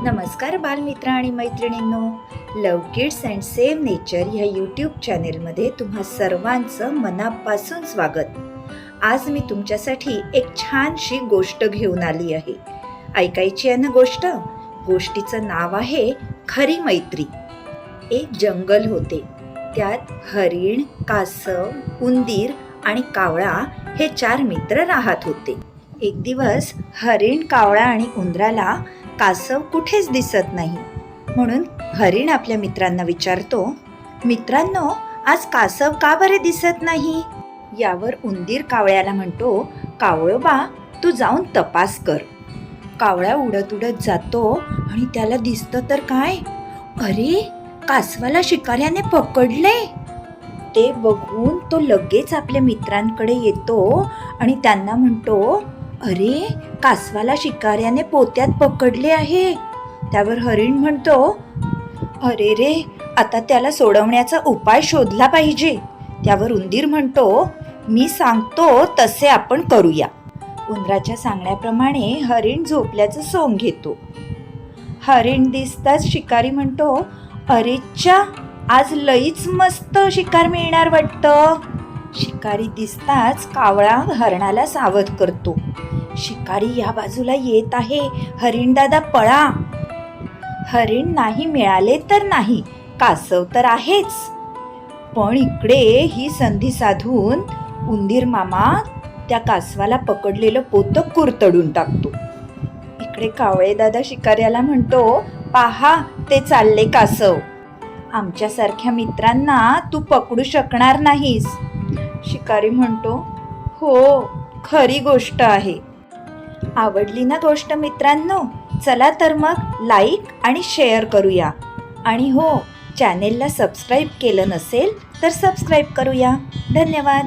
नमस्कार बालमित्र आणि मैत्रिणींनो love kids and save nature ह्या यूट्यूब चॅनेलमध्ये तुम्हा सर्वांचं मनापासून स्वागत. आज मी तुमच्यासाठी एक छानशी गोष्ट घेऊन आली आहे. ऐकायची आहे ना गोष्ट? गोष्टीचं नाव आहे खरी मैत्री. एक जंगल होते. त्यात हरिण कासव उंदीर आणि कावळा हे चार मित्र राहत होते. एक दिवस हरिण कावळा आणि उंदराला कासव कुठेच दिसत नाही. म्हणून हरिण आपल्या मित्रांना विचारतो मित्रांनो आज कासव का बरे दिसत नाही? यावर उंदीर कावळ्याला म्हणतो कावळोबा तू जाऊन तपास कर. कावळा उडत उडत जातो आणि त्याला दिसतं तर काय? अरे कासवाला शिकाऱ्याने पकडले ते बघून तो लगेच आपल्या मित्रांकडे येतो आणि त्यांना म्हणतो अरे कासवाला शिकाऱ्याने पोत्यात पकडले आहे. त्यावर हरिण म्हणतो अरे रे आता त्याला सोडवण्याचा उपाय शोधला पाहिजे. त्यावर उंदीर म्हणतो मी सांगतो तसे आपण करूया. उंदराच्या सांगण्याप्रमाणे हरिण झोपल्याचं सोंग घेतो. हरिण दिसताच शिकारी म्हणतो अरेच्या आज लईच मस्त शिकार मिळणार वाटतं. शिकारी दिसताच कावळा हरणाला सावध करतो. शिकारी या बाजूला येत आहे. हरिण दादा पळा. हरिण नाही मिळाले तर नाही. कासव तर आहेच. पण इकडे ही संधी साधून उंदीर मामा त्या कासवाला पकडलेलं पोतं कुरतडून टाकतो. इकडे कावळे दादा शिकाऱ्याला म्हणतो पाहा ते चालले कासव. आमच्यासारख्या मित्रांना तू पकडू शकणार नाहीस. शिकारी म्हणतो हो खरी गोष्ट आहे. आवडली ना गोष्ट मित्रांनो? चला तर मग लाईक आणि शेअर करूया. आणि हो चॅनेलला सबस्क्राईब केलं नसेल तर सबस्क्राईब करूया. धन्यवाद.